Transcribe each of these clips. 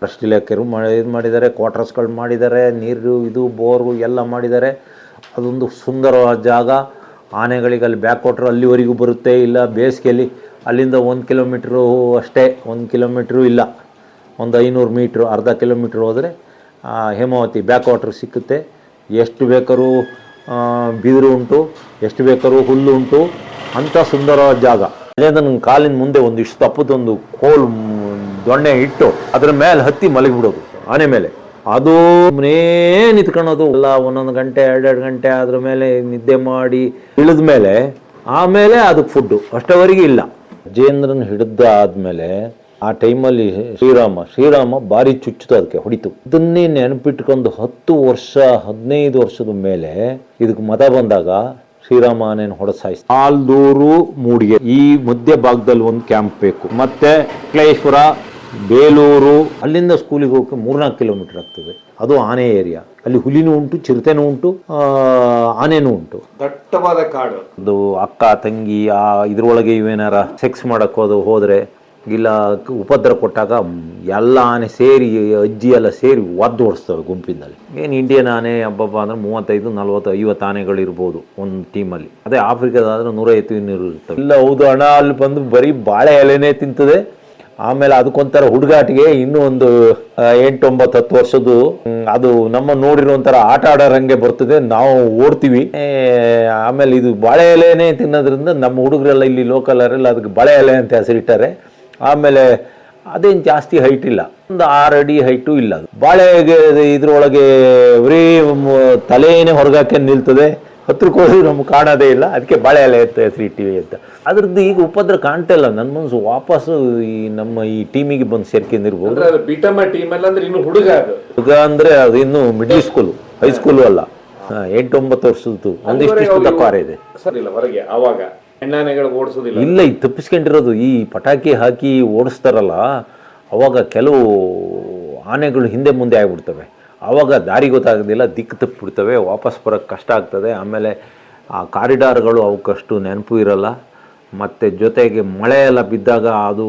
First ಇಲಾಖೆರು ಮಾಡಿ ಇದು ಮಾಡಿದ್ದಾರೆ ಕ್ವಾರ್ಟರ್ಸ್ಗಳು ಮಾಡಿದ್ದಾರೆ, ನೀರು, ಇದು, ಬೋರು ಎಲ್ಲ ಮಾಡಿದ್ದಾರೆ. ಅದೊಂದು ಸುಂದರವಾದ ಜಾಗ. ಆನೆಗಳಿಗೆ ಅಲ್ಲಿ ಬ್ಯಾಕ್ ವಾಟ್ರ್ ಅಲ್ಲಿವರೆಗೂ ಬರುತ್ತೆ, ಇಲ್ಲ ಬೇಸಿಗೆಯಲ್ಲಿ ಅಲ್ಲಿಂದ ಒಂದು ಕಿಲೋಮೀಟ್ರು ಅಷ್ಟೇ, ಒಂದು ಕಿಲೋಮೀಟ್ರು ಇಲ್ಲ. ಒಂದು ಐನೂರು ಮೀಟ್ರು ಅರ್ಧ ಕಿಲೋಮೀಟ್ರ್ ಹೋದರೆ ಹೇಮಾವತಿ ಬ್ಯಾಕ್ ವಾಟ್ರ್ ಸಿಕ್ಕುತ್ತೆ. ಎಷ್ಟು ಬೇಕಾದ್ರೂ ಬಿದಿರು ಉಂಟು, ಎಷ್ಟು ಬೇಕಾದ್ರೂ ಹುಲ್ಲು ಉಂಟು. ಅಂಥ ಸುಂದರವಾದ ಜಾಗ. ಅಲ್ಲಿಂದ ನನ್ನ ಕಾಲಿನ ಮುಂದೆ ಒಂದು ಇಷ್ಟು ತಪ್ಪದೊಂದು ಕೋಲ್ ದೊಣ್ಣೆ ಇಟ್ಟು ಅದ್ರ ಮೇಲೆ ಹತ್ತಿ ಮಲಗಿಬಿಡೋದು ಆನೆ ಮೇಲೆ. ಅದು ಮನೇ ನಿತ್ಕೊಳ್ಳೋದು ಎಲ್ಲ ಒಂದೊಂದು ಗಂಟೆ, ಎರಡೆರಡು ಗಂಟೆ ಅದ್ರ ಮೇಲೆ ನಿದ್ದೆ ಮಾಡಿ ಇಳಿದ ಮೇಲೆ ಆಮೇಲೆ ಅದಕ್ಕೆ ಫುಡ್ಡು ಅಷ್ಟವರೆಗೆ ಇಲ್ಲ. ಜೇಂದ್ರನ್ ಹಿಡಿದ ಆದ್ಮೇಲೆ ಆ ಟೈಮಲ್ಲಿ ಶ್ರೀರಾಮ ಶ್ರೀರಾಮ ಭಾರಿ ಚುಚ್ಚಿತು ಅದಕ್ಕೆ, ಹೊಡಿತು. ಇದನ್ನೇ ನೆನಪಿಟ್ಕೊಂಡು ಹತ್ತು ವರ್ಷ, ಹದಿನೈದು ವರ್ಷದ ಮೇಲೆ ಇದಕ್ಕೆ ಮತ ಬಂದಾಗ ಶ್ರೀರಾಮ ಆನೆಯನ್ನು ಹೊಡೆಸಾಯಿಸ್ತು ಸಾಯಿಸಿ ಆಲ್ದೂರು ಮೂಡಿಗೆ. ಈ ಮಧ್ಯ ಭಾಗದಲ್ಲಿ ಒಂದು ಕ್ಯಾಂಪ್ ಬೇಕು. ಮತ್ತೆ ಕ್ಲೇಶ್ವರ ಬೇಲೂರು ಅಲ್ಲಿಂದ ಸ್ಕೂಲಿಗೆ ಹೋಗಕ್ಕೆ ಮೂರ್ನಾಲ್ಕು ಕಿಲೋಮೀಟರ್ ಆಗ್ತದೆ. ಅದು ಆನೆ ಏರಿಯಾ. ಅಲ್ಲಿ ಹುಲಿನೂ ಉಂಟು ಚಿರತೆನೂ ಉಂಟು ಆನೆನೂ ಉಂಟು. ದಟ್ಟವಾದ ಕಾಡು. ಅದು ಅಕ್ಕ ತಂಗಿ ಆ ಇದ್ರೊಳಗೆ ಇವೇನಾರ ಸೆಕ್ಸ್ ಮಾಡೋಕ್ಕೋದು ಹೋದ ಹೋದ್ರೆ ಇಲ್ಲ ಉಪದ್ರ ಕೊಟ್ಟಾಗ ಎಲ್ಲ ಆನೆ ಸೇರಿ ಅಜ್ಜಿ ಎಲ್ಲ ಸೇರಿ ಒದ್ದು ಓಡಿಸ್ತವೆ ಗುಂಪಿನಲ್ಲಿ. ಏನು ಇಂಡಿಯನ್ ಆನೆ ಹಬ್ಬಬ್ಬ ಅಂದ್ರೆ ಮೂವತ್ತೈದು ನಲ್ವತ್ತು ಐವತ್ತು ಆನೆಗಳು ಇರ್ಬೋದು ಒಂದು ಟೀಮಲ್ಲಿ ಅದೇ ಆಫ್ರಿಕಾದಾದ್ರೆ ನೂರೈವತ್ತು ಇನ್ನೂರು ಇರ್ತವೆ. ಇಲ್ಲ ಹೌದು ಹಣ ಅಲ್ಲಿ ಬಂದು ಬರೀ ಬಾಳೆ ಎಲೆನೇ ತಿಂತದೆ. ಆಮೇಲೆ ಅದಕ್ಕೊಂಥರ ಹುಡುಗಾಟಿಗೆ ಇನ್ನೂ ಒಂದು ಎಂಟೊಂಬತ್ತು, ಹತ್ತು ವರ್ಷದ್ದು ಅದು ನಮ್ಮ ನೋಡಿರೋ ಒಂಥರ ಆಟ ಆಡೋರಂಗೆ ಬರ್ತದೆ. ನಾವು ಓಡ್ತೀವಿ. ಆಮೇಲೆ ಇದು ಬಾಳೆ ಎಲೆನೇ ತಿನ್ನೋದ್ರಿಂದ ನಮ್ಮ ಹುಡುಗರೆಲ್ಲ ಇಲ್ಲಿ ಲೋಕಲ್ ಅವರೆಲ್ಲ ಅದಕ್ಕೆ ಬಾಳೆ ಎಲೆ ಅಂತ ಹೆಸರಿಟ್ಟಾರೆ. ಆಮೇಲೆ ಅದೇನು ಜಾಸ್ತಿ ಹೈಟ್ ಇಲ್ಲ. ಒಂದು ಆರು ಅಡಿ ಹೈಟು ಇಲ್ಲ ಬಾಳೆಗೆ ಇದ್ರೊಳಗೆ ಬರೀ ತಲೆಯೇ ಹೊರಗಾಕೆ ನಿಲ್ತದೆ. ಹತ್ರಕ್ಕೆ ಹೋದ್ರೆ ನಮ್ಗೆ ಕಾಣೋದೇ ಇಲ್ಲ. ಅದಕ್ಕೆ ಬಾಳೆ ಎಲೆ ಟಿ ಹೆಸರಿಟ್ಟಿವಿ ಅಂತ. ಅದ್ರದ್ದು ಈಗ ಉಪದ್ರ ಕಾಣ್ತಾ ಇಲ್ಲ. ನನ್ನ ಮನಸ್ಸು ವಾಪಸ್ಸು ಈ ನಮ್ಮ ಈ ಟೀಮಿಗೆ ಬಂದು ಸೇರ್ಕೊಂಡಿರ್ಬೋದು. ಬಿಟಮ್ಮ ಟೀಮ್ ಅಲ್ಲ ಅಂದ್ರೆ ಇನ್ನು ಹುಡುಗ ಹುಡುಗ ಅಂದ್ರೆ ಅದು ಇನ್ನು ಮಿಡ್ಲ್ ಸ್ಕೂಲು ಹೈಸ್ಕೂಲು ಅಲ್ಲ. ಹಾ, ಎಂಟು ಒಂಬತ್ತು ವರ್ಷದ್ದು ಒಂದಿಷ್ಟು ತಕ್ವಾರ ಇದೆ. ಸರ್ ಇಲ್ಲ ಹೊರಗೆ ಅವಾಗ ಹೆಣ್ಣಾನೆಗಳು ಓಡಿಸೋದಿಲ್ಲ. ಇಲ್ಲ ಈ ತಪ್ಪಿಸ್ಕೊಂಡಿರೋದು ಈ ಪಟಾಕಿ ಹಾಕಿ ಓಡಿಸ್ತಾರಲ್ಲ ಅವಾಗ ಕೆಲವು ಆನೆಗಳು ಹಿಂದೆ ಮುಂದೆ ಆಗ್ಬಿಡ್ತವೆ. ಆವಾಗ ದಾರಿ ಗೊತ್ತಾಗೋದಿಲ್ಲ, ದಿಕ್ಕು ತಪ್ಪಿಬಿಡ್ತವೆ, ವಾಪಸ್ ಬರೋಕ್ಕೆ ಕಷ್ಟ ಆಗ್ತದೆ. ಆಮೇಲೆ ಆ ಕಾರಿಡಾರ್ಗಳು ಅವಕ್ಕಷ್ಟು ನೆನಪು ಇರಲ್ಲ. ಮತ್ತು ಜೊತೆಗೆ ಮಳೆ ಎಲ್ಲ ಬಿದ್ದಾಗ ಅದು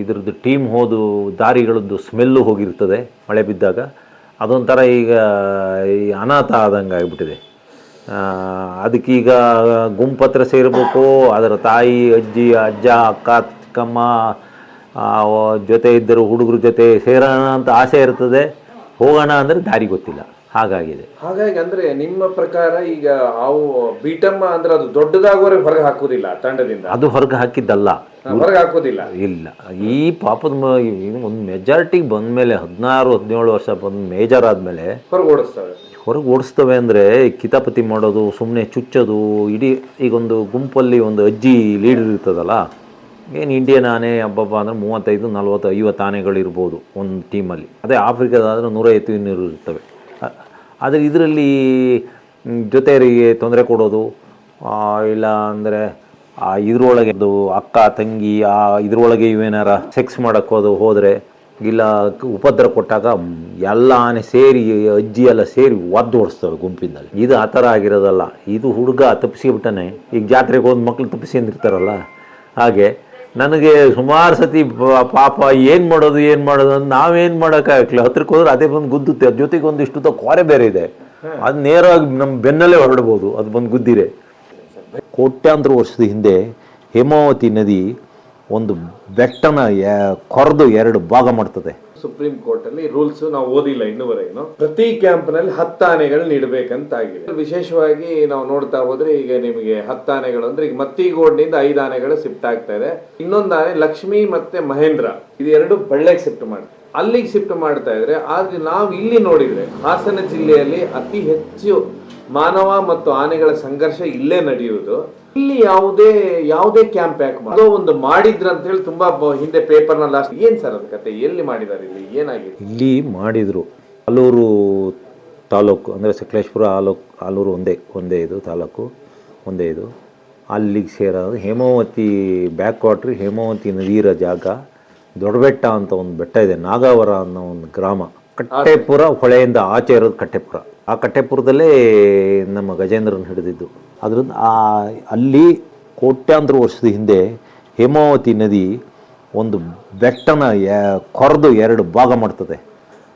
ಇದ್ರದ್ದು ಟೀಮ್ ಹೋದು, ದಾರಿಗಳದ್ದು ಸ್ಮೆಲ್ಲು ಹೋಗಿರ್ತದೆ ಮಳೆ ಬಿದ್ದಾಗ. ಅದೊಂಥರ ಈಗ ಈ ಅನಾಥ ಆದಂಗೆ ಆಗಿಬಿಟ್ಟಿದೆ. ಅದಕ್ಕೀಗ ಗುಂಪತ್ರ ಸೇರಬೇಕು, ಅದರ ತಾಯಿ, ಅಜ್ಜಿ, ಅಜ್ಜ, ಅಕ್ಕ ಚಿಕ್ಕಮ್ಮ ಜೊತೆ ಇದ್ದರು ಹುಡುಗರ ಜೊತೆ ಸೇರೋಣ ಅಂತ ಆಸೆ ಇರ್ತದೆ. ಹೋಗೋಣ ಅಂದರೆ ದಾರಿ ಗೊತ್ತಿಲ್ಲ. ಹಾಗಾಗಿದೆ. ಹಾಗಾಗಿ ಅಂದ್ರೆ ನಿಮ್ಮ ಪ್ರಕಾರ ಈಗ ಅವು ಬೀಟಮ್ಮ ಅಂದ್ರೆ ಅದು ದೊಡ್ಡದಾಗುವರೆಗೆ ಹೊರಗೆ ಹಾಕೋದಿಲ್ಲ ತಂಡದಿಂದ? ಅದು ಹೊರಗೆ ಹಾಕಿದ್ದಲ್ಲ. ಹೊರಗೆ ಹಾಕೋದಿಲ್ಲ ಇಲ್ಲ. ಈ ಪಾಪದ ಮ- ಮೆಜಾರಿಟಿ ಒಂದು ಮೆಜಾರಿಟಿಗೆ ಬಂದಮೇಲೆ ಹದಿನಾರು ಹದಿನೇಳು ವರ್ಷ ಬಂದು ಮೇಜರ್ ಆದಮೇಲೆ ಹೊರಗೆ ಓಡಿಸ್ತವೆ. ಹೊರಗೆ ಓಡಿಸ್ತವೆ ಅಂದರೆ ಕಿತಾಪತಿ ಮಾಡೋದು ಸುಮ್ಮನೆ ಚುಚ್ಚೋದು ಇಡೀ ಈಗೊಂದು ಗುಂಪಲ್ಲಿ ಒಂದು ಅಜ್ಜಿ ಲೀಡರ್ ಇರ್ತದಲ್ಲ ಏನು ಇಂಡಿಯನ್ ಆನೆ ಹಬ್ಬಬ್ಬ ಅಂದ್ರೆ ಮೂವತ್ತೈದು, ನಲ್ವತ್ತು, ಐವತ್ತು ಆನೆಗಳಿರ್ಬೋದು ಒಂದು ಟೀಮಲ್ಲಿ ಅದೇ ಆಫ್ರಿಕಾದಾದ್ರೆ ನೂರೈವತ್ತು ಇನ್ನೂರು ಇರ್ತವೆ. ಆದರೆ ಇದರಲ್ಲಿ ಜೊತೆಯವರಿಗೆ ತೊಂದರೆ ಕೊಡೋದು ಇಲ್ಲ ಅಂದರೆ, ಆ, ಇದರೊಳಗೆ ಅದು ಅಕ್ಕ, ತಂಗಿ, ಆ, ಇದ್ರೊಳಗೆ ಇವೇನಾರ ಸೆಕ್ಸ್ ಮಾಡೋಕ್ಕೋದು ಹೋದು ಹೋದರೆ, ಇಲ್ಲ ಉಪದ್ರ ಕೊಟ್ಟಾಗ ಎಲ್ಲ ಆನೆ ಸೇರಿ, ಅಜ್ಜಿ ಎಲ್ಲ ಸೇರಿ ಒದ್ದು ಓಡಿಸ್ತವೆ ಗುಂಪಿನಲ್ಲಿ. ಇದು ಆ ಥರ ಆಗಿರೋದಲ್ಲ. ಇದು ಹುಡುಗ ತಪ್ಪಿಸಿಬಿಟ್ಟನೆ ಈಗ ಜಾತ್ರೆಗೆ ಹೋದ ಮಕ್ಳು ಅಂದಿರ್ತಾರಲ್ಲ ಹಾಗೆ ನನಗೆ ಸುಮಾರು ಸತಿ ಪಾಪ, ಏನು ಮಾಡೋದು ಏನು ಮಾಡೋದು ಅಂತ ನಾವೇನು ಮಾಡೋಕ್ಕಾಗಲಿಲ್ಲ ಹತ್ರಕ್ಕೆ ಹೋದ್ರೆ ಅದೇ ಬಂದು ಗುದ್ದುತ್ತೆ. ಅದ್ರ ಜೊತೆಗೆ ಒಂದಿಷ್ಟು ಕೋರೆ ಬೇರೆ ಇದೆ. ಅದು ನೇರವಾಗಿ ನಮ್ಮ ಬೆನ್ನಲ್ಲೇ ಹೊರಡ್ಬೋದು. ಅದು ಬಂದು ಗುದ್ದಿರೆ. ಕೋಟ್ಯಾಂತರ ವರ್ಷದ ಹಿಂದೆ ಹೇಮಾವತಿ ನದಿ ಒಂದು ಬೆಟ್ಟನ ಕೊರೆದು ಎರಡು ಭಾಗ ಮಾಡ್ತದೆ. ಸುಪ್ರೀಂ ಕೋರ್ಟ್ ಅಲ್ಲಿ ರೂಲ್ಸ್ ನಾವು ಓದಿಲ್ಲ ಇನ್ನುವರೆಗೂ. ಪ್ರತಿ ಕ್ಯಾಂಪ್ನಲ್ಲಿ ಹತ್ತಾನೆಗಳು ನೀಡಬೇಕಂತ ಆಗಿದೆ ವಿಶೇಷವಾಗಿ ನಾವು ನೋಡ್ತಾ ಹೋದ್ರೆ ಈಗ ನಿಮಗೆ ಹತ್ತಾನೆಗಳು ಅಂದ್ರೆ ಈಗ ಮತ್ತಿಗೋಡ್ನಿಂದ ಐದು ಆನೆಗಳು ಶಿಫ್ಟ್ ಆಗ್ತಾ ಇದೆ. ಇನ್ನೊಂದು ಆನೆ ಲಕ್ಷ್ಮಿ ಮತ್ತೆ ಮಹೇಂದ್ರ. ಇದು ಎರಡು ಬಳ್ಳೆಗೆ ಶಿಫ್ಟ್ ಮಾಡ್ತಾರೆ ಅಲ್ಲಿಗೆ ಶಿಫ್ಟ್ ಮಾಡ್ತಾ ಇದ್ರೆ ಆದ್ರೆ ನಾವು ಇಲ್ಲಿ ನೋಡಿದ್ರೆ ಹಾಸನ ಜಿಲ್ಲೆಯಲ್ಲಿ ಅತಿ ಹೆಚ್ಚು ಮಾನವ ಮತ್ತು ಆನೆಗಳ ಸಂಘರ್ಷ ಇಲ್ಲೇ ನಡೆಯುವುದು. ಇಲ್ಲಿ ಯಾವುದೇ ಯಾವುದೇ ಕ್ಯಾಂಪ್ ಯಾಕೆ ಮಾಡೋ ಒಂದು ಮಾಡಿದ್ರು ಅಂತ ಹೇಳಿ ತುಂಬಾ ಹಿಂದೆ ಪೇಪರ್ನ ಲಾಸ್ಟ್ ಏನ್ ಸರ್ ಅದ ಕತೆ? ಎಲ್ಲಿ ಮಾಡಿದಾರೆ ಇಲ್ಲಿ? ಏನಾಗಿದೆ? ಇಲ್ಲಿ ಮಾಡಿದ್ರು. ಆಲೂರು ತಾಲೂಕು ಅಂದರೆ ಸಕಲೇಶ್ಪುರ ಆಲೂಕ್ ಆಲೂರು ಒಂದೇ ಒಂದೇ ಇದು ತಾಲೂಕು ಒಂದೇ ಇದು. ಅಲ್ಲಿಗೆ ಸೇರೋದು ಹೇಮಾವತಿ ಬ್ಯಾಕ್ ವಾಟ್ರ್ ಹೇಮಾವತಿ ನದಿಯಿರೋ ಜಾಗ ದೊಡ್ಡಬೆಟ್ಟ ಅಂತ ಒಂದು ಬೆಟ್ಟ ಇದೆ ನಾಗಾವರ ಅನ್ನೋ ಒಂದು ಗ್ರಾಮ. ಕಟ್ಟೆಪುರ ಹೊಳೆಯಿಂದ ಆಚೆ ಇರೋದು ಕಟ್ಟೆಪುರ. ಆ ಕಟ್ಟೆಪುರದಲ್ಲೇ ನಮ್ಮ ಗಜೇಂದ್ರನ ಹಿಡಿದಿದ್ದು. ಅದರಿಂದ ಆ, ಅಲ್ಲಿ ಕೋಟ್ಯಾಂತರ ವರ್ಷದ ಹಿಂದೆ ಹೇಮಾವತಿ ನದಿ ಒಂದು ಬೆಟ್ಟನ ಕೊರೆದು ಎರಡು ಭಾಗ ಮಾಡ್ತದೆ.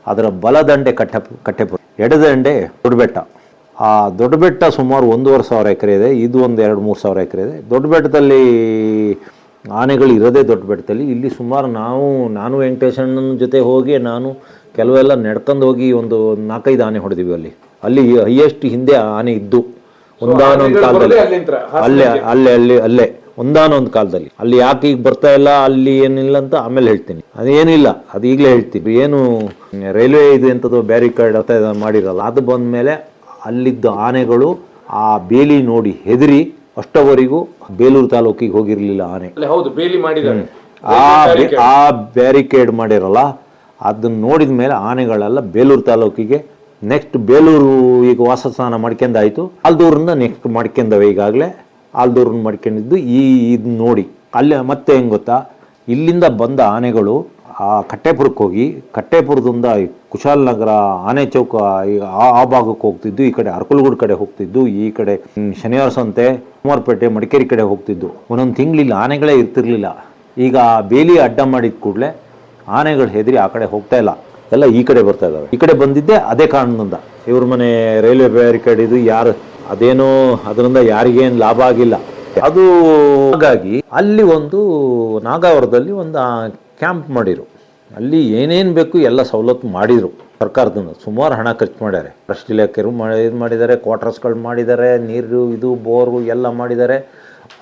ಅದರ ಬಲದಂಡೆ ಕಟ್ಟೆ, ಕಟ್ಟೆಪುರ, ಎಡದಂಡೆ ದೊಡ್ಡ ಬೆಟ್ಟ ಆ ದೊಡ್ಡ ಬೆಟ್ಟ ಸುಮಾರು ಒಂದೂವರೆ ಸಾವಿರ ಎಕರೆ ಇದೆ, ಇದು ಒಂದು ಎರಡು ಮೂರು ಸಾವಿರ ಎಕರೆ ಇದೆ. ದೊಡ್ಡ ಬೆಟ್ಟದಲ್ಲಿ ಆನೆಗಳು ಇರೋದೇ ದೊಡ್ಡ ಬೆಟ್ಟದಲ್ಲಿ ಇಲ್ಲಿ ಸುಮಾರು ನಾವು, ನಾನು ವೆಂಕಟೇಶಣ್ಣನ ಜೊತೆ ಹೋಗಿ, ನಾನು ಕೆಲವೆಲ್ಲ ನಡ್ಕೊಂಡು ಹೋಗಿ ಒಂದು ನಾಲ್ಕೈದು ಆನೆ ಹೊಡೆದಿವಿ ಅಲ್ಲಿ. ಅಲ್ಲಿ ಹೈಯೆಸ್ಟ್ ಹಿಂದೆ ಆನೆ ಇದ್ದು ಒಂದಾನೊಂದು ಕಾಲದಲ್ಲಿ. ಅಲ್ಲೇ ಅಲ್ಲೇ ಅಲ್ಲಿ ಅಲ್ಲೇ ಒಂದಾನೊಂದು ಕಾಲದಲ್ಲಿ. ಅಲ್ಲಿ ಯಾಕೆ ಈಗ ಬರ್ತಾ ಇಲ್ಲ ಅಲ್ಲಿ ಏನಿಲ್ಲ ಅಂತ ಆಮೇಲೆ ಹೇಳ್ತೀನಿ. ಅದೇನಿಲ್ಲ ಅದು ಈಗಲೇ ಹೇಳ್ತೀವಿ. ಏನು ರೈಲ್ವೆ ಇದು ಎಂಥದ್ದು ಬ್ಯಾರಿಕೇಡ್ ಅಂತ ಮಾಡಿರಲ್ಲ ಅದು ಬಂದ ಮೇಲೆ ಅಲ್ಲಿದ್ದ ಆನೆಗಳು ಆ ಬೇಲಿ ನೋಡಿ ಹೆದರಿ ಅಷ್ಟವರೆಗೂ ಬೇಲೂರು ತಾಲೂಕಿಗೆ ಹೋಗಿರಲಿಲ್ಲ ಆನೆ. ಹೌದು ಬೇಲಿ ಮಾಡಿದ್ದಾರೆ. ಆ ಬ್ಯಾರಿಕೇಡ್ ಮಾಡಿರಲ್ಲ ಅದನ್ನ ನೋಡಿದ ಮೇಲೆ ಆನೆಗಳೆಲ್ಲ ಬೇಲೂರು ತಾಲೂಕಿಗೆ ನೆಕ್ಸ್ಟ್ ಬೇಲೂರು ಈಗ ವಾಸಸ್ಥಾನ ಮಾಡ್ಕೊಂಡಾಯಿತು. ಆಲ್ದೂರಿಂದ ನೆಕ್ಸ್ಟ್ ಮಾಡ್ಕೊಂಡವೆ ಈಗಾಗಲೇ. ಆಲ್ದೂರನ್ನ ಮಾಡ್ಕೊಂಡಿದ್ದು ಈ ಇದು ನೋಡಿ. ಅಲ್ಲಿ ಮತ್ತೆ ಹೆಂಗೆ ಗೊತ್ತಾ? ಇಲ್ಲಿಂದ ಬಂದ ಆನೆಗಳು ಆ ಕಟ್ಟೆಪುರಕ್ಕೆ ಹೋಗಿ, ಕಟ್ಟೆಪುರದಿಂದ ಕುಶಾಲ್ ಕುಶಾಲನಗರ ಆನೆ ಚೌಕ ಆ ಭಾಗಕ್ಕೆ ಹೋಗ್ತಿದ್ದು, ಈ ಕಡೆ ಅರಕಲಗೂಡು ಕಡೆ ಹೋಗ್ತಿದ್ದು, ಈ ಕಡೆ ಶನಿವಾರ ಸಂತೆ ಕುಮಾರಪೇಟೆ, ಮಡಿಕೇರಿ ಕಡೆ ಹೋಗ್ತಿದ್ದು. ಒಂದೊಂದು ತಿಂಗಳಿಲ್ಲ ಆನೆಗಳೇ ಇರ್ತಿರ್ಲಿಲ್ಲ. ಈಗ ಬೇಲಿ ಅಡ್ಡ ಮಾಡಿದ ಕೂಡಲೇ ಆನೆಗಳು ಹೆದರಿ ಆ ಕಡೆ ಹೋಗ್ತಾ ಇಲ್ಲ. ಎಲ್ಲ ಈ ಕಡೆ ಬರ್ತಾ ಇದ್ದಾವೆ ಈ ಕಡೆ ಬಂದಿದ್ದೆ ಅದೇ ಕಾರಣದಿಂದ. ಇವ್ರ ಮನೆ ರೈಲ್ವೆ ಬ್ಯಾರಿಕೇಡ್ ಇದು ಯಾರು, ಅದೇನೋ ಅದರಿಂದ ಯಾರಿಗೇನು ಲಾಭ ಆಗಿಲ್ಲ. ಅದು ಹಾಗಾಗಿ ಅಲ್ಲಿ ಒಂದು ನಾಗಾವರದಲ್ಲಿ ಒಂದು ಕ್ಯಾಂಪ್ ಮಾಡಿರು. ಅಲ್ಲಿ ಏನೇನು ಬೇಕು ಎಲ್ಲ ಸವಲತ್ತು ಮಾಡಿದರು. ಸರ್ಕಾರದಿಂದ ಸುಮಾರು ಹಣ ಖರ್ಚು ಮಾಡ್ಯಾರೆ. ಟ್ರಸ್ಟ್ ಇಲಾಖೆರು ಮಾಡಿ, ಇದು ಮಾಡಿದ್ದಾರೆ ಕ್ವಾರ್ಟರ್ಸ್ಗಳು ಮಾಡಿದ್ದಾರೆ ನೀರು, ಇದು, ಬೋರು ಎಲ್ಲ ಮಾಡಿದ್ದಾರೆ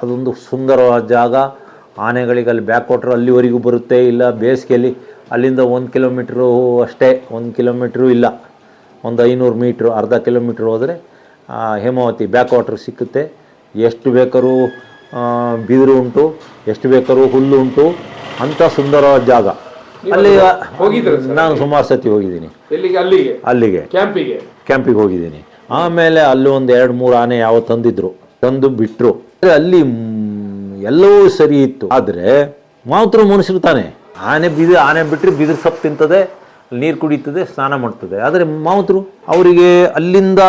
ಅದೊಂದು ಸುಂದರವಾದ ಜಾಗ. ಆನೆಗಳಿಗೆ ಅಲ್ಲಿ ಬ್ಯಾಕ್ ಕೊಟ್ಟರು ಅಲ್ಲಿವರೆಗೂ ಬರುತ್ತೆ ಇಲ್ಲ ಬೇಸಿಗೆಯಲ್ಲಿ? ಅಲ್ಲಿಂದ ಒಂದು ಕಿಲೋಮೀಟ್ರು ಅಷ್ಟೇ ಒಂದು ಕಿಲೋಮೀಟ್ರು ಇಲ್ಲ. ಒಂದು ಐನೂರು ಮೀಟ್ರು ಅರ್ಧ ಕಿಲೋಮೀಟ್ರ್ ಹೋದರೆ ಹೇಮಾವತಿ ಬ್ಯಾಕ್ ವಾಟ್ರ್ ಸಿಕ್ಕುತ್ತೆ. ಎಷ್ಟು ಬೇಕಾದ್ರೂ ಬಿದಿರು ಉಂಟು ಎಷ್ಟು ಬೇಕಾದ್ರೂ ಹುಲ್ಲು ಉಂಟು. ಅಂಥ ಸುಂದರವಾದ ಜಾಗ. ಅಲ್ಲಿ ನಾನು ಸುಮಾರು ಸತಿ ಹೋಗಿದ್ದೀನಿ. ಅಲ್ಲಿಗೆ? ಅಲ್ಲಿಗೆ. ಕ್ಯಾಂಪಿಗೆ? ಕ್ಯಾಂಪಿಗೆ ಹೋಗಿದ್ದೀನಿ. ಆಮೇಲೆ ಅಲ್ಲಿ ಒಂದು ಎರಡು ಮೂರು ಆನೆ ಯಾವ ತಂದಿದ್ರು. ತಂದು ಬಿಟ್ಟರು ಅಲ್ಲಿ ಎಲ್ಲವೂ ಸರಿ ಇತ್ತು. ಆದರೆ ಮಾತ್ರ ಮನುಷ್ಯರು ತಾನೆ. ಆನೆ ಬಿದಿ, ಆನೆ ಬಿಟ್ಟರೆ ಬಿದಿರು ಸೊಪ್ಪು ತಿಂತದೆ, ನೀರು ಕುಡಿತದೆ, ಸ್ನಾನ ಮಾಡ್ತದೆ. ಆದರೆ ಮಾವುತರು ಅವರಿಗೆ ಅಲ್ಲಿಂದ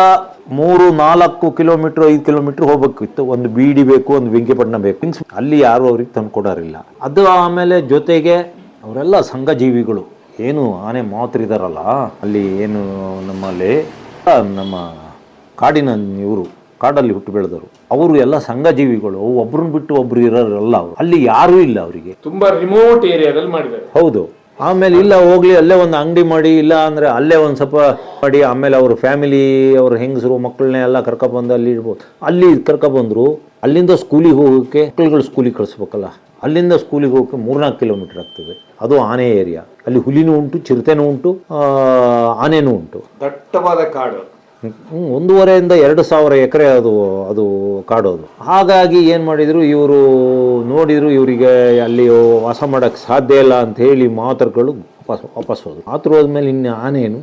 ಮೂರು, ನಾಲ್ಕು ಕಿಲೋಮೀಟ್ರ್, ಐದು ಕಿಲೋಮೀಟ್ರ್ ಹೋಗ್ಬೇಕಿತ್ತು. ಒಂದು ಬೀಡಿ ಬೇಕು, ಒಂದು ಬೆಂಕಿಪಟ್ಟಣ ಬೇಕು. ಅಲ್ಲಿ ಯಾರು ಅವ್ರಿಗೆ ತಂದುಕೊಡೋರಿಲ್ಲ ಅದು ಆಮೇಲೆ ಜೊತೆಗೆ ಅವರೆಲ್ಲ ಸಂಘಜೀವಿಗಳು. ಏನು ಆನೆ ಮಾವುತರಿದಾರಲ್ಲ ಅಲ್ಲಿ ಏನು ನಮ್ಮಲ್ಲಿ, ನಮ್ಮ ಕಾಡಿನ ಇವರು. ಕಾಡಲ್ಲಿ ಹುಟ್ಟು ಬೆಳೆದರು ಅವರು ಎಲ್ಲ ಸಂಘಜೀವಿಗಳು ಒಬ್ರನ್ನ ಬಿಟ್ಟು ಒಬ್ರು ಇರೋರಲ್ಲ ಅವರು. ಅಲ್ಲಿ ಯಾರೂ ಇಲ್ಲ ಅವರಿಗೆ. ತುಂಬಾ ರಿಮೋಟ್ ಏರಿಯಾದಲ್ಲಿ ಮಾಡಿದ್ದಾರೆ. ಹೌದು. ಆಮೇಲೆ ಇಲ್ಲ ಹೋಗ್ಲಿ ಅಲ್ಲೇ ಒಂದು ಅಂಗಡಿ ಮಾಡಿ ಇಲ್ಲ ಅಂದ್ರೆ ಅಲ್ಲೇ ಒಂದು ಸ್ವಲ್ಪ ಮಾಡಿ ಆಮೇಲೆ ಅವ್ರ ಫ್ಯಾಮಿಲಿ ಅವ್ರ ಹೆಂಗಸರು ಮಕ್ಕಳನ್ನೇ ಎಲ್ಲ ಕರ್ಕೊಬಂದು ಅಲ್ಲಿ ಇಡ್ಬೋದು. ಅಲ್ಲಿ ಕರ್ಕೊಬಂದ್ರು ಅಲ್ಲಿಂದ ಸ್ಕೂಲಿಗೆ ಹೋಗೋಕೆ ಮಕ್ಕಳುಗಳು ಸ್ಕೂಲಿಗೆ ಕಳಿಸ್ಬೇಕಲ್ಲ. ಅಲ್ಲಿಂದ ಸ್ಕೂಲಿಗೆ ಹೋಗೋಕ್ಕೆ ಮೂರ್ನಾಲ್ಕು ಕಿಲೋಮೀಟರ್ ಆಗ್ತದೆ. ಅದು ಆನೆ ಏರಿಯಾ ಅಲ್ಲಿ ಹುಲಿನೂ ಉಂಟು ಚಿರತೆನೂ ಉಂಟು ಆನೆನೂ ಉಂಟು. ದಟ್ಟವಾದ ಕಾಡು. ಒಂದೂವರೆಯಿಂದ ಎರಡು ಸಾವಿರ ಎಕರೆ ಅದು ಅದು ಕಾಡೋದು. ಹಾಗಾಗಿ ಏನು ಮಾಡಿದರು ಇವರು ನೋಡಿದರು ಇವರಿಗೆ ಅಲ್ಲಿ ವಾಸ ಮಾಡೋಕ್ಕೆ ಸಾಧ್ಯ ಇಲ್ಲ ಅಂತ ಹೇಳಿ ಮಾತ್ರಗಳು ವಾಪಸ್ ವಾಪಸ್ ಹೋದ್ರು. ಮಾತೃ ಹೋದ್ಮೇಲೆ ಇನ್ನು ಆನೇನು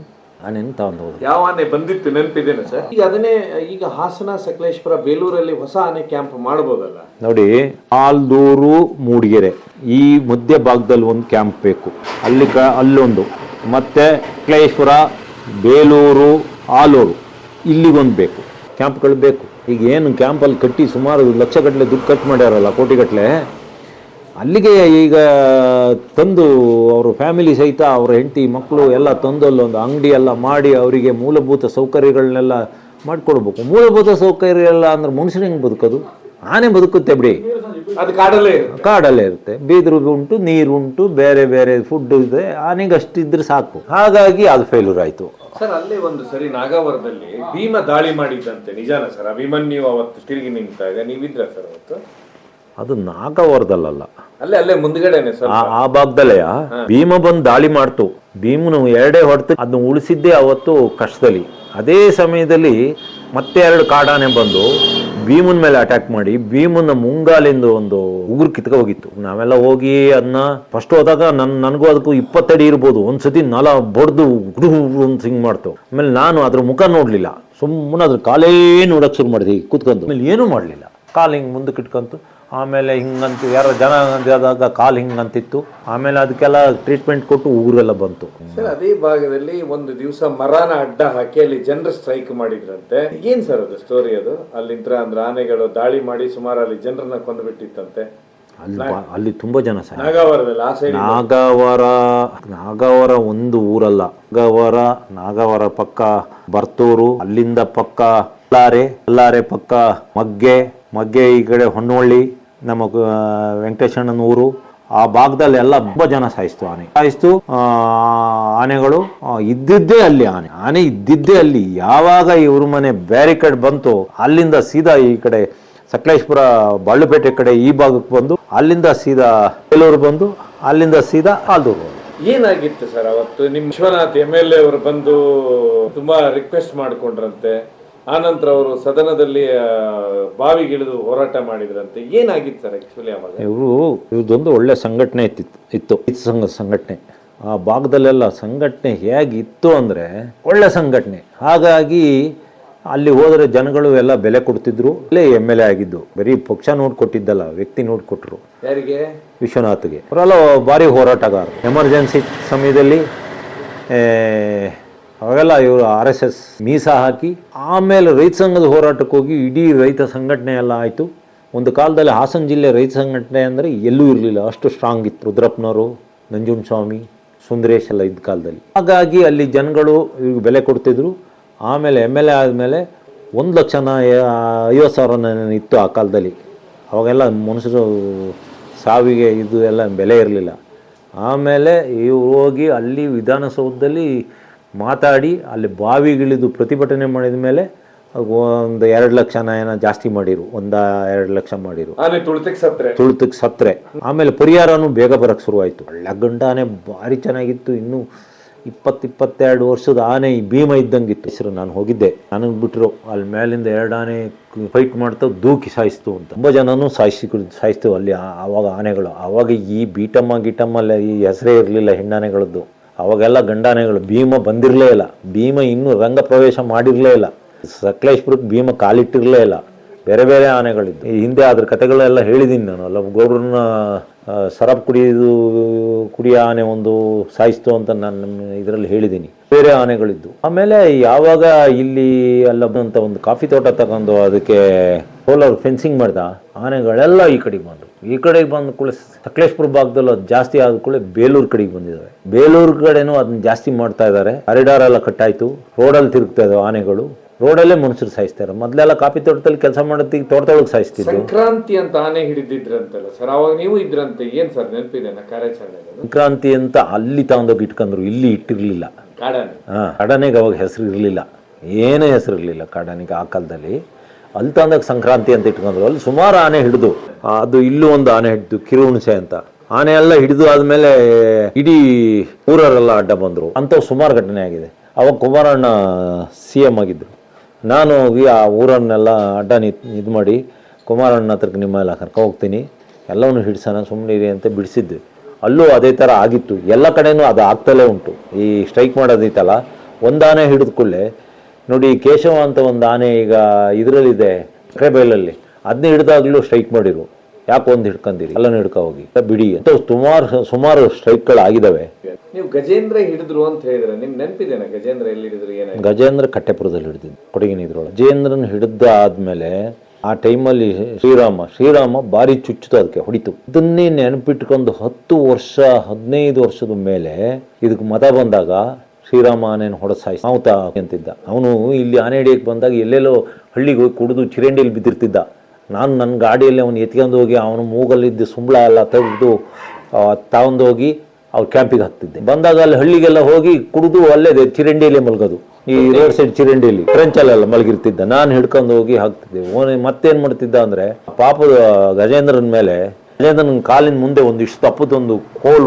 ಆನೇನು ತಗೊಂಡು ಹೋದ್ರು. ಯಾವ ಆನೆ ಬಂದಿತ್ತು ನೆನಪಿದ್ದೇನೆ ಸರ್? ಈಗ ಅದನ್ನೇ ಈಗ ಹಾಸನ ಸಕಲೇಶ್ಪುರ ಬೇಲೂರಲ್ಲಿ ಹೊಸ ಆನೆ ಕ್ಯಾಂಪ್ ಮಾಡ್ಬೋದಲ್ಲ? ನೋಡಿ ಆಲ್ದೂರು ಮೂಡಿಗೆರೆ. ಈ ಮಧ್ಯ ಭಾಗದಲ್ಲಿ ಒಂದು ಕ್ಯಾಂಪ್ ಬೇಕು. ಅಲ್ಲಿ ಕ ಅಲ್ಲೊಂದು. ಮತ್ತೆ ಸಕಲೇಶ್ವರ ಬೇಲೂರು ಆಲೂರು ಇಲ್ಲಿಗೊಂದು ಬೇಕು. ಕ್ಯಾಂಪ್ಗಳು ಬೇಕು. ಈಗ ಏನು ಕ್ಯಾಂಪಲ್ಲಿ ಕಟ್ಟಿ ಸುಮಾರು ಲಕ್ಷಗಟ್ಟಲೆ ದುಡ್ಡು ಕಟ್ ಮಾಡ್ಯಾರಲ್ಲ ಕೋಟಿಗಟ್ಟಲೆ ಅಲ್ಲಿಗೆ ಈಗ ತಂದು ಅವ್ರ ಫ್ಯಾಮಿಲಿ ಸಹಿತ ಅವ್ರ ಹೆಂಡತಿ ಮಕ್ಕಳು ಎಲ್ಲ ತಂದು ಅಲ್ಲೊಂದು ಅಂಗಡಿ ಎಲ್ಲ ಮಾಡಿ ಅವರಿಗೆ ಮೂಲಭೂತ ಸೌಕರ್ಯಗಳನ್ನೆಲ್ಲ ಮಾಡಿಕೊಡ್ಬೇಕು. ಮೂಲಭೂತ ಸೌಕರ್ಯ ಎಲ್ಲ ಅಂದ್ರೆ ಮನುಷ್ಯನಿಗೆ ಹೆಂಗೆ ಬದುಕೋದು? ಆನೆ ಬದುಕುತ್ತೆ ಬಿಡಿ. ಅದು ಕಾಡಲ್ಲೇ ಇರುತ್ತೆ. ಕಾಡಲ್ಲೇ ಇರುತ್ತೆ. ಬೀದ್ರು ಉಂಟು ನೀರು ಉಂಟು ಬೇರೆ ಬೇರೆ ಫುಡ್ ಇದೆ. ಆನೆಗೆ ಅಷ್ಟಿದ್ರೆ ಸಾಕು. ಹಾಗಾಗಿ ಅದು ಫೇಲ್ಯೂರ್ ಆಯ್ತು. ಸರ್ ಅಲ್ಲೇ ಒಂದು ಸರಿ ನಾಗಾವರದಲ್ಲಿ ಭೀಮ ದಾಳಿ ಮಾಡಿದ್ದಂತೆ. ನಿಜಾನ ಸರ್? ಅಭಿಮನ್ಯು ಅವತ್ತು ತಿರುಗಿ ನಿಂತಾಗ ನೀವಿದ್ರ ಸರ್ ಅವತ್ತು? ಅದು ನಾಗವರದಲ್ಲ ಅಲ್ಲೇ ಅಲ್ಲೇ ಮುಂದ್ಗಡೆನೆ ಸರ್ ಆ ಭಾಗದಲ್ಲೇ ಭೀಮ ಬಂದು ದಾಳಿ ಮಾಡ್ತು. ಭೀಮನು ಎರಡೇ ಹೊಡೆತು ಅದನ್ನ ಉಳಿಸಿದ್ದೇ ಅವತ್ತು ಕಷ್ಟದಲ್ಲಿ. ಅದೇ ಸಮಯದಲ್ಲಿ ಮತ್ತೆ ಎರಡು ಕಾಡಾನೆ ಬಂದು ಭೀಮನ್ ಮೇಲೆ ಅಟ್ಯಾಕ್ ಮಾಡಿ, ಭೀಮನ ಮುಂಗಾಲಿಂದ ಒಂದು ಉಗುರು ಕಿತ್ಕ ಹೋಗಿತ್ತು ನಾವೆಲ್ಲ ಹೋಗಿ ಅದನ್ನ ಫಸ್ಟ್ ಹೋದಾಗ ನನ್, ನನಗೂ ಅದಕ್ಕೂ ಇಪ್ಪತ್ತಡಿ ಇರ್ಬೋದು. ಒಂದ್ಸತಿ ನಲ ಬಡ್ದು ಅಂತ ಹಿಂಗ್ ಮಾಡ್ತು. ಆಮೇಲೆ ನಾನು ಅದ್ರ ಮುಖ ನೋಡ್ಲಿಲ್ಲ. ಸುಮ್ಮನೆ ಅದ್ರ ಕಾಲೇ ನೋಡಕ್ ಶುರು ಮಾಡಿದೆ. ಕೂತ್ಕೊಂಡು. ಆಮೇಲೆ ಏನೂ ಮಾಡಲಿಲ್ಲ. ಕಾಲು ಹಿಂಗೆ ಮುಂದಕ್ಕೆ ಇಟ್ಕೊಂತು. ಆಮೇಲೆ ಹಿಂಗಂತ ಯಾರೋ ಜನ ಆದಾಗ ಕಾಲು ಹಿಂಗಂತಿತ್ತು. ಆಮೇಲೆ ಅದಕ್ಕೆಲ್ಲ ಟ್ರೀಟ್ಮೆಂಟ್ ಕೊಟ್ಟು ಊರೆಲ್ಲ ಬಂತು. ಸರ್ ಅದೇ ಭಾಗದಲ್ಲಿ ಒಂದು ದಿವಸ ಮರಾನ ಅಡ್ಡ ಹಾಕಿ ಅಲ್ಲಿ ಜನರು ಸ್ಟ್ರೈಕ್ ಮಾಡಿದ್ರಂತೆ. ಏನ್ ಸರ್ ಅದು ಸ್ಟೋರಿ ಅದು? ಅಲ್ಲಿಂದ ಅಂದ್ರೆ ಆನೆಗಳು ದಾಳಿ ಮಾಡಿ ಸುಮಾರು ಅಲ್ಲಿ ಜನರನ್ನ ಕೊಂದು ಬಿಟ್ಟಿತ್ತಂತೆ. ಅಲ್ಲಿ ಬಾ- ಅಲ್ಲಿ ತುಂಬ ಜನ ಸರ್ ನಾಗಾವರದಲ್ಲಿ ಆ ಸೈಡ್ ನಾಗವರ ನಾಗವರ ಒಂದು ಊರಲ್ಲ. ನಾಗವರ ನಾಗವರ ಪಕ್ಕ ಬರ್ತೂರು ಅಲ್ಲಿಂದ ಪಕ್ಕ ಅಲ್ಲಾರೆ ಅಲ್ಲಾರೆ ಪಕ್ಕ ಮಗ್ಗೆ ಮಗ್ಗೆ ಈ ಕಡೆ ಹೊನ್ನವಳ್ಳಿ ನಮ್ಮ ವೆಂಕಟೇಶಣ್ಣನೂರು ಆ ಭಾಗದಲ್ಲಿ ಎಲ್ಲ ತುಂಬ ಜನ ಸಾಯಿಸ್ತು ಆನೆ. ಸಾಯಿಸ್ತು ಆನೆಗಳು ಇದ್ದಿದ್ದೇ ಅಲ್ಲಿ ಆನೆ. ಆನೆ ಇದ್ದಿದ್ದೇ ಅಲ್ಲಿ. ಯಾವಾಗ ಇವ್ರ ಮನೆ ಬ್ಯಾರಿಕೇಡ್ ಬಂತು, ಅಲ್ಲಿಂದ ಸೀದಾ ಈ ಕಡೆ ಸಕಲೇಶ್ಪುರ ಬಾಳುಪೇಟೆ ಕಡೆ ಈ ಭಾಗಕ್ಕೆ ಬಂದು, ಅಲ್ಲಿಂದ ಸೀದಾ ಬೇಲೂರು ಬಂದು, ಅಲ್ಲಿಂದ ಸೀದಾ ಆಲ್ದೂರು ಏನಾಗಿತ್ತು ಸರ್ ಅವತ್ತು? ನಿಮ್ ವಿಶ್ವನಾಥ್ ಎಂ ಎಲ್ ಎ ಅವರು ಬಂದು ತುಂಬಾ ರಿಕ್ವೆಸ್ಟ್ ಮಾಡ್ಕೊಂಡ್ರಂತೆ. ಆನಂತರ ಅವರು ಸದನದಲ್ಲಿ ಬಾವಿಗಿಳಿದು ಹೋರಾಟ ಮಾಡಿದ್ರಂತೆ. ಏನಾಗಿತ್ತು ಸರ್ ಆಕ್ಚುಲಿ ಅವಾಗ ಇವರು ಇವ್ರದ್ದೊಂದು ಒಳ್ಳೆ ಸಂಘಟನೆ ಇತ್ತಿತ್ತು ಇತ್ತು ಇತ್ತು ಸಂಘ ಸಂಘಟನೆ. ಆ ಭಾಗದಲ್ಲೆಲ್ಲ ಸಂಘಟನೆ ಹೇಗಿತ್ತು ಅಂದರೆ ಒಳ್ಳೆ ಸಂಘಟನೆ. ಹಾಗಾಗಿ ಅಲ್ಲಿ ಹೋದರೆ ಜನಗಳು ಎಲ್ಲ ಬೆಲೆ ಕೊಡ್ತಿದ್ರು. ಅಲ್ಲೇ ಎಂ ಎಲ್ ಎ ಆಗಿದ್ದು. ಬರೀ ಪಕ್ಷ ನೋಡಿ ಕೊಟ್ಟಿದ್ದಲ್ಲ ವ್ಯಕ್ತಿ ನೋಡಿ ಕೊಟ್ಟರು ಯಾರಿಗೆ? ವಿಶ್ವನಾಥ್ಗೆ. ಅವರೆಲ್ಲ ಭಾರಿ ಹೋರಾಟಗಾರರು. ಎಮರ್ಜೆನ್ಸಿ ಸಮಯದಲ್ಲಿ ಅವಾಗೆಲ್ಲ ಇವರು ಆರ್ ಎಸ್ ಎಸ್ ಮೀಸ ಹಾಕಿ, ಆಮೇಲೆ ರೈತ ಸಂಘದ ಹೋರಾಟಕ್ಕೆ ಹೋಗಿ ಇಡೀ ರೈತ ಸಂಘಟನೆ ಎಲ್ಲ ಆಯಿತು. ಒಂದು ಕಾಲದಲ್ಲಿ ಹಾಸನ ಜಿಲ್ಲೆ ರೈತ ಸಂಘಟನೆ ಅಂದರೆ ಎಲ್ಲೂ ಇರಲಿಲ್ಲ. ಅಷ್ಟು ಸ್ಟ್ರಾಂಗ್ ಇತ್ತು. ರುದ್ರಪ್ಪನವರು ನಂಜುಂಡಸ್ವಾಮಿ ಸುಂದರೇಶ್ ಎಲ್ಲ ಇದ್ದ ಕಾಲದಲ್ಲಿ. ಹಾಗಾಗಿ ಅಲ್ಲಿ ಜನಗಳು ಇವ್ರಿಗೆ ಬೆಲೆ ಕೊಡ್ತಿದ್ರು. ಆಮೇಲೆ ಎಂ ಎಲ್ ಎ ಆದಮೇಲೆ ಒಂದು ಲಕ್ಷನ ಐವತ್ತು ಸಾವಿರ ಇತ್ತು ಆ ಕಾಲದಲ್ಲಿ. ಅವಾಗೆಲ್ಲ ಮನುಷ್ಯರು ಸಾವಿಗೆ ಇದು ಎಲ್ಲ ಬೆಲೆ ಇರಲಿಲ್ಲ. ಆಮೇಲೆ ಇವ್ರು ಹೋಗಿ ಅಲ್ಲಿ ವಿಧಾನಸೌಧದಲ್ಲಿ ಮಾತಾಡಿ ಅಲ್ಲಿ ಬಾವಿಗಿಳಿದು ಪ್ರತಿಭಟನೆ ಮಾಡಿದ ಮೇಲೆ ಒಂದು ಎರಡು ಲಕ್ಷ ಏನೋ ಜಾಸ್ತಿ ಮಾಡಿರು ಒಂದ ಎರಡು ಲಕ್ಷ ಮಾಡಿರು. ತುಳಿತಕ್ಕೆ ಸತ್ರೆ. ಆಮೇಲೆ ಪರಿಹಾರನೂ ಬೇಗ ಬರಕ್ಕೆ ಶುರುವಾಯಿತು. ಒಳ್ಳೆ ಗಂಡ ಆನೆ ಭಾರಿ ಚೆನ್ನಾಗಿತ್ತು ಇನ್ನೂ ಇಪ್ಪತ್ತು ಇಪ್ಪತ್ತೆರಡು ವರ್ಷದ ಆನೆ ಈ ಭೀಮ ಇದ್ದಂಗಿತ್ತು. ಹೆಸರು ನಾನು ಹೋಗಿದ್ದೆ. ನನಗೆ ಬಿಟ್ಟರು ಅಲ್ಲಿ ಮೇಲಿಂದ ಎರಡು ಆನೆ ಫೈಟ್ ಮಾಡ್ತಾ ದೂಕಿ ಸಾಯಿಸ್ತು ಅಂತ. ತುಂಬ ಜನನೂ ಸಾಯಿಸಿ ಸಾಯಿಸ್ತು ಅಲ್ಲಿ ಆವಾಗ ಆನೆಗಳು. ಆವಾಗ ಈ ಬೀಟಮ್ಮ ಗೀಟಮ್ಮ ಈ ಹೆಸರೇ ಇರಲಿಲ್ಲ ಹೆಣ್ಣಾನೆಗಳದ್ದು. ಅವಾಗೆಲ್ಲ ಗಂಡಾನೆಗಳು, ಭೀಮ ಬಂದಿರಲೇ ಇಲ್ಲ. ಭೀಮ ಇನ್ನೂ ರಂಗ ಪ್ರವೇಶ ಮಾಡಿರಲೇ ಇಲ್ಲ. ಸಕಲೇಶ್ಪುರಕ್ಕೆ ಭೀಮ ಕಾಲಿಟ್ಟಿರಲೇ ಇಲ್ಲ. ಬೇರೆ ಬೇರೆ ಆನೆಗಳಿದ್ದು ಹಿಂದೆ ಅದ್ರ ಕಥೆಗಳೆಲ್ಲ ಹೇಳಿದ್ದೀನಿ ನಾನು. ಅಲ್ಲ ಗೌಡ್ರನ್ನ ಸರಪ್ ಕುಡಿಯೋದು ಕುಡಿಯ ಆನೆ ಒಂದು ಸಾಯಿಸ್ತು ಅಂತ ನಾನು ಇದರಲ್ಲಿ ಹೇಳಿದ್ದೀನಿ ಬೇರೆ ಆನೆಗಳಿದ್ದು ಆಮೇಲೆ ಯಾವಾಗ ಇಲ್ಲಿ ಅಲ್ಲಂತ ಒಂದು ಕಾಫಿ ತೋಟ ತಗೊಂಡು ಅದಕ್ಕೆ ಸೋಲಾರ್ ಫೆನ್ಸಿಂಗ್ ಮಾಡ್ದ, ಆನೆಗಳೆಲ್ಲ ಈ ಕಡೆಗೆ ಬಂದು. ಈ ಕಡೆಗೆ ಬಂದ ಕೂಡಲೇ ಸಕಲೇಶ್ಪುರ ಭಾಗದಲ್ಲಿ ಅದು ಜಾಸ್ತಿ ಆದ ಕೂಡಲೇ ಬೇಲೂರು ಕಡೆಗೆ ಬಂದಿದ್ದಾವೆ. ಬೇಲೂರು ಕಡೆನೂ ಅದನ್ನ ಜಾಸ್ತಿ ಮಾಡ್ತಾ ಇದ್ದಾರೆ. ಕಾರಿಡಾರ್ ಎಲ್ಲ ಕಟ್ಟಾಯಿತು ರೋಡಲ್ಲಿ ತಿರುಗ್ತಾ ಇದಾವೆ ಆನೆಗಳು. ರೋಡಲ್ಲೇ ಮನುಷ್ಯರು ಸಾಯಿಸ್ತಾರೆ ಮೊದಲೆಲ್ಲ ಕಾಫಿ ತೋಟದಲ್ಲಿ ಕೆಲಸ ಮಾಡೋದಕ್ಕೆ ತೋಟದೊಳಗೆ ಸಾಯಿಸ್ತಿದ್ರು. ಸಂಕ್ರಾಂತಿ ಅಂತ ಆನೆ ಹಿಡಿದಿದ್ರಂತಲ್ಲ ಸರ್? ಅವಾಗ ನೀವು ಇದ್ರಂತೆ. ಏನ್ ಸರ್ ನೆನಪಿದೆ ಕಾರ್ಯಾಚರಣೆ ಸಂಕ್ರಾಂತಿ ಅಂತ ಅಲ್ಲಿ ತಗೊಂಡೋಗಿ ಇಟ್ಕೊಂಡ್ರು ಇಲ್ಲಿ ಇಟ್ಟಿರಲಿಲ್ಲ. ಕಾಡಾನೆ? ಹಾಂ ಕಾಡಾನೆಗೆ ಅವಾಗ ಹೆಸರು ಇರಲಿಲ್ಲ. ಏನೇ ಹೆಸರು ಇರಲಿಲ್ಲ ಕಾಡಾನೆಗೆ ಆ ಕಾಲದಲ್ಲಿ. ಅಲ್ಲಿ ತಂದಾಗ ಸಂಕ್ರಾಂತಿ ಅಂತ ಇಟ್ಕೊಂಡ್ರು. ಅಲ್ಲಿ ಸುಮಾರು ಆನೆ ಹಿಡಿದು ಅದು ಇಲ್ಲೂ ಒಂದು ಆನೆ ಹಿಡಿದು, ಕಿರುಹುಣಸೆ ಅಂತ. ಆನೆ ಎಲ್ಲ ಹಿಡಿದು ಆದಮೇಲೆ ಇಡೀ ಊರರೆಲ್ಲ ಅಡ್ಡ ಬಂದರು. ಅಂಥವು ಸುಮಾರು ಘಟನೆ ಆಗಿದೆ. ಅವಾಗ ಕುಮಾರಣ್ಣ ಸಿ ಎಂ ಆಗಿದ್ದರು. ನಾನು ಹೋಗಿ ಆ ಊರನ್ನೆಲ್ಲ ಅಡ್ಡ ಇದು ಮಾಡಿ ಕುಮಾರಣ್ಣ ಹತ್ರಕ್ಕೆ ನಿಮ್ಮ ಎಲ್ಲ ಕರ್ಕೊ ಹೋಗ್ತೀನಿ. ಎಲ್ಲವನ್ನು ಹಿಡ್ಸೋಣ ಸುಮ್ಮನೆ ಇರಿ ಅಂತ ಬಿಡಿಸಿದ್ವಿ. ಅಲ್ಲೂ ಅದೇ ಥರ ಆಗಿತ್ತು. ಎಲ್ಲ ಕಡೆನೂ ಅದು ಆಗ್ತಲೇ ಉಂಟು. ಈ ಸ್ಟ್ರೈಕ್ ಮಾಡೋದೈತಲ್ಲ, ಒಂದಾನೆ ಹಿಡಿದ ಕೂಡಲೇ ನೋಡಿ ಕೇಶವ ಅಂತ ಒಂದು ಆನೆ ಈಗ ಇದರಲ್ಲಿದೆ ಕ್ರೆಬೈಲಲ್ಲಿ. ಅದನ್ನ ಹಿಡಿದಾಗಲೂ ಸ್ಟ್ರೈಕ್ ಮಾಡಿರು. ಯಾಕೆ ಒಂದು ಹಿಡ್ಕೊಂಡಿರಿ ಎಲ್ಲನೂ ಹಿಡ್ಕ ಹೋಗಿ. ಬಿಡಿ ಅಂತ. ಸುಮಾರು ಸುಮಾರು ಸ್ಟ್ರೈಕ್ಗಳು ಆಗಿದಾವೆ ನೀವು ಗಜೇಂದ್ರ ಹಿಡಿದ್ರು ಅಂತ ಹೇಳಿದ್ರೆ ನಿಮ್ ನೆನಪಿದೇನ ಗಜೇಂದ್ರ ಎಲ್ಲಿ ಹಿಡಿದ್ರು ಏನಾಯ್ತು ಗಜೇಂದ್ರ ಕಟ್ಟೆಪುರದಲ್ಲಿ ಹಿಡಿದಿದ್ದು ಕೊಡಗಿನ ಇದ್ರೊಳಗೆ. ಗಜೇಂದ್ರನ ಹಿಡಿದ ಆದ್ಮೇಲೆ ಆ ಟೈಮಲ್ಲಿ ಶ್ರೀರಾಮ ಶ್ರೀರಾಮ ಭಾರಿ ಚುಚ್ಚಿತು ಅದಕ್ಕೆ ಹೊಡಿತು. ಇದನ್ನೇ ನೆನಪಿಟ್ಕೊಂಡು ಹತ್ತು ವರ್ಷ ಹದಿನೈದು ವರ್ಷದ ಮೇಲೆ ಇದಕ್ಕೆ ಮತ ಬಂದಾಗ ಶ್ರೀರಾಮ ಆನೆಯನ್ನು ಮಾವುತ ಅಂತಿದ್ದ ಅವನು ಇಲ್ಲಿ ಆನೆ ಹಿಡಿಯಕ್ಕೆ ಬಂದಾಗ ಎಲ್ಲೆಲ್ಲೋ ಹಳ್ಳಿಗೆ ಹೋಗಿ ಕುಡಿದು ಚಿರಂಡಿಯಲ್ಲಿ ಬಿದ್ದಿರ್ತಿದ್ದ. ನಾನು ನನ್ನ ಗಾಡಿಯಲ್ಲಿ ಅವನು ಎತ್ಕೊಂಡು ಹೋಗಿ ಅವನು ಮೂಗಲ್ಲಿದ್ದ ಸುಂಬಳ ಎಲ್ಲ ತೆಗೆದು ತಗೊಂಡು ಹೋಗಿ ಅವ್ರ ಕ್ಯಾಂಪಿಗೆ ಹಾಕ್ತಿದ್ದೆ ಬಂದಾಗ ಅಲ್ಲಿ ಹಳ್ಳಿಗೆಲ್ಲ ಹೋಗಿ ಕುಡಿದು ಅಲ್ಲೇ ಚಿರಂಡಿಯಲ್ಲಿ ಮಲಗೋದು. ಈ ರೋಡ್ ಸೈಡ್ ಚಿರಂಡಿಯಲ್ಲಿ ಫ್ರೆಂಚಲ್ಲೆಲ್ಲ ಮಲಗಿರ್ತಿದ್ದ. ನಾನು ಹಿಡ್ಕೊಂಡು ಹೋಗಿ ಹಾಕ್ತಿದ್ದೆ. ಓನ್ ಮತ್ತೇನ್ ಮಾಡ್ತಿದ್ದ ಅಂದ್ರೆ, ಪಾಪದ ಗಜೇಂದ್ರನ ಮೇಲೆ, ಗಜೇಂದ್ರನ ಕಾಲಿನ ಮುಂದೆ ಒಂದು ಇಷ್ಟು ತಪ್ಪದೊಂದು ಕೋಲ್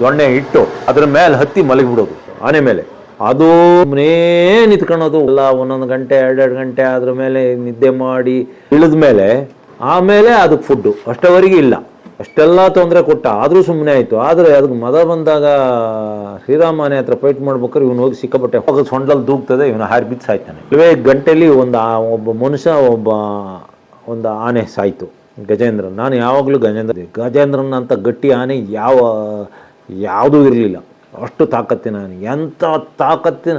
ದೊಣ್ಣೆ ಇಟ್ಟು ಅದ್ರ ಮೇಲೆ ಹತ್ತಿ ಮಲಗಿಬಿಡೋದು. ಆನೆ ಮೇಲೆ. ಅದು ಮನೇ ನಿಂತ್ಕೊಳ್ಳೋದು ಎಲ್ಲ ಒಂದೊಂದು ಗಂಟೆ, ಎರಡೆರಡು ಗಂಟೆ ಅದ್ರ ಮೇಲೆ ನಿದ್ದೆ ಮಾಡಿ ಇಳಿದ ಮೇಲೆ, ಆಮೇಲೆ ಅದಕ್ಕೆ ಫುಡ್ಡು ಅಷ್ಟವರೆಗೆ ಇಲ್ಲ. ಅಷ್ಟೆಲ್ಲ ತೊಂದರೆ ಕೊಟ್ಟ, ಆದರೂ ಸುಮ್ಮನೆ ಆಯಿತು. ಆದರೆ ಅದಕ್ಕೆ ಮದ ಬಂದಾಗ ಶ್ರೀರಾಮನೆ ಹತ್ರ ಫೈಟ್ ಮಾಡ್ಬೇಕಾದ್ರೆ ಇವನು ಹೋಗಿ ಸಿಕ್ಕಾಪಟ್ಟೆ ಹೋಗಿ ಸೊಂಡಲ್ಲಿ ದೂಗ್ತದೆ, ಇವನು ಹಾರಿ ಬಿದ್ದು ಸಾಯ್ತಾನೆ. ಇವೇ ಗಂಟೆಲಿ ಒಂದು ಒಬ್ಬ ಮನುಷ್ಯ, ಒಬ್ಬ ಒಂದು ಆನೆ ಸಾಯ್ತು. ಗಜೇಂದ್ರ ನಾನು ಯಾವಾಗಲೂ ಗಜೇಂದ್ರ, ಗಜೇಂದ್ರನ ಅಂತ ಗಟ್ಟಿ ಆನೆ ಯಾವ, ಯಾವುದೂ ಇರಲಿಲ್ಲ. ಅಷ್ಟು ತಾಕತ್ತಿನ ನಾನು. ಎಂಥ ತಾಕತ್ತಿನ,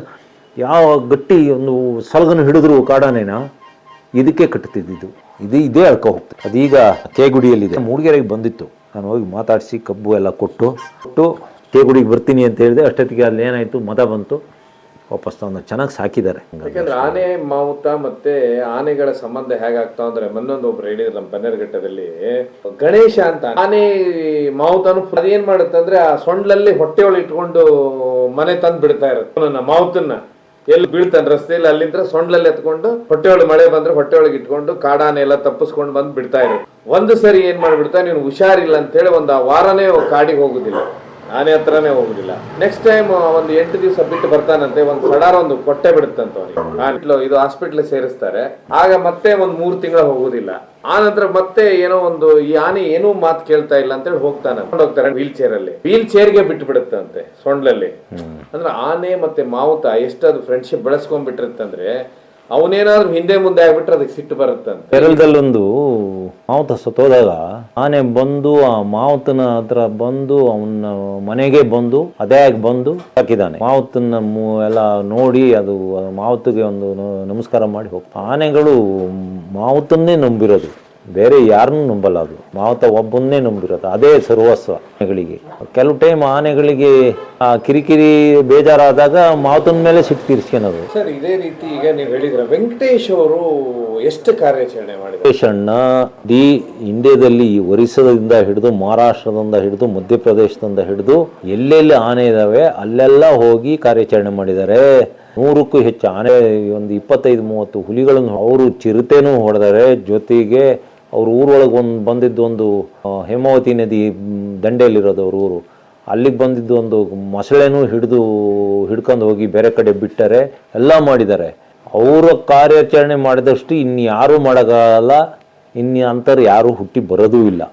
ಯಾವ ಗಟ್ಟಿ ಒಂದು ಸಲಗನ್ನು ಹಿಡಿದ್ರು ಕಾಡಾನೇನ, ಇದಕ್ಕೆ ಕಟ್ತಿದ್ದಿದ್ದು. ಇದು ಇದೇ ಅಳ್ಕೊ ಹೋಗ್ತದೆ ಅದೀಗ ತೇಗುಡಿಯಲ್ಲಿದೆ. ಮೂಡಿಗೆರೆಗೆ ಬಂದಿತ್ತು. ನಾನು ಹೋಗಿ ಮಾತಾಡಿಸಿ ಕಬ್ಬು ಎಲ್ಲ ಕೊಟ್ಟು ಕೊಟ್ಟು ತೇಗುಡಿಗೆ ಬರ್ತೀನಿ ಅಂತ ಹೇಳಿದೆ. ಅಷ್ಟೊತ್ತಿಗೆ ಅಲ್ಲಿ ಏನಾಯಿತು? ಮತ ಬಂತು. ವಾಪಸ್ ಅವನ್ನ ಚೆನ್ನಾಗಿ ಸಾಕಿದ್ದಾರೆ. ಯಾಕಂದ್ರೆ ಆನೆ ಮಾವುತ ಮತ್ತೆ ಆನೆಗಳ ಸಂಬಂಧ ಹೇಗಾಗ್ತಾವ ಅಂದ್ರೆ ಮೊನ್ನೊಂದು ಒಬ್ರು ಹೇಳಿದ್ರು ನಮ್ಮ ಬನ್ನೇರುಘಟ್ಟದಲ್ಲಿ ಗಣೇಶ ಅಂತ. ಆನೆ ಮಾವುತನು ಅದೇನ್ ಮಾಡುತ್ತೆ ಅಂದ್ರೆ ಆ ಸೊಂಡ್ಲಲ್ಲಿ ಹೊಟ್ಟೆ ಒಳಗೆ ಇಟ್ಕೊಂಡು ಮನೆ ತಂದು ಬಿಡ್ತಾ ಇರುತ್ತೆ. ನನ್ನ ಮಾವುತನ್ನ ಎಲ್ಲಿ ಬೀಳ್ತಾನೆ ರಸ್ತೆಯಲ್ಲಿ ಅಲ್ಲಿಂದ ಸೊಂಡ್ಲಲ್ಲಿ ಎತ್ಕೊಂಡು ಹೊಟ್ಟೆ ಒಳಗೆ ಮಳೆ ಬಂದ್ರೆ ಹೊಟ್ಟೆ ಒಳಗೆ ಇಟ್ಕೊಂಡು ಕಾಡಾನೆ ಎಲ್ಲ ತಪ್ಪಿಸ್ಕೊಂಡು ಬಂದು ಬಿಡ್ತಾ ಇರೋದು ಒಂದು ಸರಿ ಏನ್ ಮಾಡ್ಬಿಡ್ತಾ ನೀನು ಹುಷಾರಿಲ್ಲ ಅಂತ ಹೇಳಿ ಒಂದು ಆ ವಾರನೇ ಕಾಡಿಗೆ ಹೋಗುದಿಲ್ಲ. ಆನೆ ಹತ್ರನೇ ಹೋಗುದಿಲ್ಲ. ನೆಕ್ಸ್ಟ್ ಟೈಮ್ ಒಂದು ಎಂಟು ದಿವಸ ಬಿಟ್ಟು ಬರ್ತಾನಂತೆ ಒಂದು ಸಡಾರ ಒಂದು ಕೊಟ್ಟೆ ಬಿಡುತ್ತಂತ ಅವ್ರಿಗೆ ಇದು ಹಾಸ್ಪಿಟ್ಲ್ ಸೇರಿಸ್ತಾರೆ. ಆಗ ಮತ್ತೆ ಒಂದ್ ಮೂರ್ ತಿಂಗಳ ಹೋಗುದಿಲ್ಲ. ಆ ನಂತರ ಮತ್ತೆ ಏನೋ ಒಂದು ಈ ಆನೆ ಏನೂ ಮಾತು ಕೇಳ್ತಾ ಇಲ್ಲ ಅಂತ ಹೇಳಿ ಹೋಗ್ತಾನೆ. ಹೋಗ್ತಾರೆ ವೀಲ್ ಚೇರ್ ಅಲ್ಲಿ. ವೀಲ್ ಚೇರ್ಗೆ ಬಿಟ್ಟು ಬಿಡುತ್ತಂತೆ ಸೊಂಡ್ಲಲ್ಲಿ. ಅಂದ್ರೆ ಆನೆ ಮತ್ತೆ ಮಾವುತ ಎಷ್ಟಾದ್ರು ಫ್ರೆಂಡ್ಶಿಪ್ ಬೆಳೆಸ್ಕೊಂಡ್ಬಿಟ್ಟಿರುತ್ತಂದ್ರೆ ಅವನೇನಾದ್ರೂ ಹಿಂದೆ ಮುಂದೆ ಆಗ್ಬಿಟ್ರೆ ಅದಕ್ಕೆ ಸಿಟ್ಟು ಬರುತ್ತಂತೆ ಕೇರಳದಲ್ಲೊಂದು ಮಾವುತ ಸತ್ತೋದಾಗ ಆನೆ ಬಂದು ಆ ಮಾವುತನ ಹತ್ರ ಬಂದು ಅವನ ಮನೆಗೆ ಬಂದು, ಅದೇ ಆಗಿ ಬಂದು ಹಾಕಿದಾನೆ ಮಾವುತನ ಎಲ್ಲ ನೋಡಿ ಅದು ಮಾವುತಿಗೆ ಒಂದು ನಮಸ್ಕಾರ ಮಾಡಿ ಹೋಗ್ತಾ ಆನೆಗಳು ಮಾವುತನ್ನೇ ನಂಬಿರೋದು. ಬೇರೆ ಯಾರನ್ನೂ ನಂಬಲ್ಲ ಅದು ಮಾವತ ಒಬ್ಬನ್ನೇ ನಂಬಿರೋದು. ಅದೇ ಸರ್ವಸ್ವ ಆನೆಗಳಿಗೆ. ಕೆಲವು ಟೈಮ್ ಆನೆಗಳಿಗೆ ಆ ಕಿರಿಕಿರಿ ಬೇಜಾರಾದಾಗ ಮಾವತನ ಮೇಲೆ ಸಿಟ್ಟು ತೀರ್ಸ್ಕೊಳೋದು ಸರ್ ಇದೇ ರೀತಿ ಈಗ ನೀವು ಹೇಳಿದ್ರ ವೆಂಕಟೇಶ್ ಅವರು ಎಷ್ಟು ಕಾರ್ಯಾಚರಣೆ ವೆಂಕಟೇಶ್ ಅಣ್ಣ ದಿ ಇಂಡಿಯಾದಲ್ಲಿ ಈ ಒರಿಸ್ಸಾದಿಂದ ಹಿಡಿದು ಮಹಾರಾಷ್ಟ್ರದಿಂದ ಹಿಡಿದು ಮಧ್ಯಪ್ರದೇಶದಿಂದ ಹಿಡಿದು ಎಲ್ಲೆಲ್ಲಿ ಆನೆ ಇದಾವೆ ಅಲ್ಲೆಲ್ಲ ಹೋಗಿ ಕಾರ್ಯಾಚರಣೆ ಮಾಡಿದ್ದಾರೆ. ನೂರಕ್ಕೂ ಹೆಚ್ಚು ಆನೆ ಒಂದು ಇಪ್ಪತ್ತೈದು ಮೂವತ್ತು ಹುಲಿಗಳನ್ನು ಅವರು ಚಿರತೆನೂ ಹೊಡೆದಾರೆ ಜೊತೆಗೆ ಅವ್ರ ಊರೊಳಗೆ ಒಂದು ಬಂದಿದ್ದು ಒಂದು ಹೇಮಾವತಿ ನದಿ ದಂಡೆಯಲ್ಲಿರೋದು ಅವ್ರ ಊರು. ಅಲ್ಲಿಗೆ ಬಂದಿದ್ದು ಒಂದು ಮೊಸಳೆನೂ ಹಿಡಿದು, ಹಿಡ್ಕೊಂಡು ಹೋಗಿ ಬೇರೆ ಕಡೆ ಬಿಟ್ಟರೆ ಎಲ್ಲ ಮಾಡಿದ್ದಾರೆ. ಅವರ ಕಾರ್ಯಾಚರಣೆ ಮಾಡಿದಷ್ಟು ಇನ್ಯಾರೂ ಮಾಡೋಕ್ಕಾಗಲ್ಲ ಇನ್ನು ಅಂಥವ್ರು ಯಾರೂ ಹುಟ್ಟಿ ಬರೋದೂ ಇಲ್ಲ.